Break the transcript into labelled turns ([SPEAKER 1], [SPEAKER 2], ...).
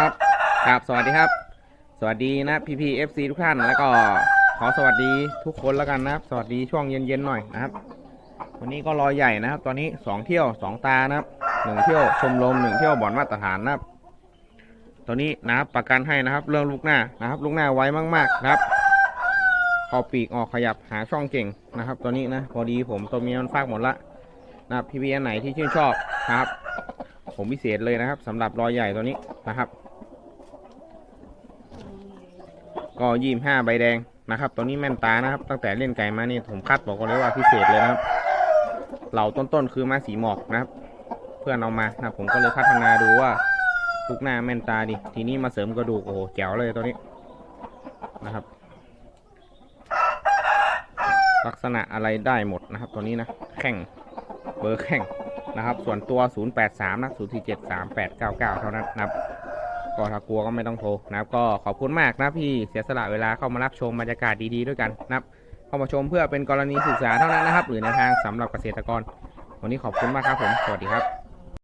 [SPEAKER 1] ครับครับสวัสดีครับ สวัสดีนะพีพีเอฟซีทุกท่านแล้วก็ขอสวัสดีทุกคนแล้วกันนะครับ สวัสดีช่วงเย็นๆหน่อยนะครับ วันนี้ก็รอใหญ่นะครับ ตอนนี้สองเที่ยวสองตานะครับหนึ่งเที่ยวชมรมหนึ่งเที่ยวบ่อนมาตรฐานนะครับตอนนี้นะครับประกันให้นะครับ เรื่องลูกหน้านะครับ ลูกหน้าไวมากๆนะครับออปีกออกขยับหาช่องเก่งนะครับตัวนี้นะพอดีผมตัวเมียมันฟากหมดละนะครับพีพีอันไหนที่ชื่นชอบนะครับ ผมพิเศษเลยนะครับสำหรับรอยใหญ่ตัวนี้นะครับ ก็ยี่ห้าใบแดงนะครับตัวนี้แม่นตานะครับ ตั้งแต่เล่นไก่มานี่ผมคัดบอกกันเลยว่าพิเศษเลยนะครับ เหล่าต้นๆคือมาสีหมอกนะครับ เพื่อนเอามานะครับผมก็เลยพัฒนาดูว่าลูกหน้าแม่นตาดีทีนี้มาเสริมกระดูกโอ้โหแจ๋วเลยตัวนี้นะครับ ลักษณะอะไรได้หมดนะครับ ตัวนี้นะแข่งเบอร์แข่งนะครับ ส่วนตัว 083นะ0473899 เท่านั้นนะครับ ก็ถ้ากลัวก็ไม่ต้องโทรนะครับ ก็ขอบคุณมากนะพี่เสียสละเวลาเข้ามารับชมบรรยากาศดีๆด้วยกันนะครับเข้ามาชมเพื่อเป็นกรณีศึกษาเท่านั้นนะครับ หรือในวทางสำหรับเกษตรกร วันนี้ขอบคุณมากครับผม สวัสดีครับ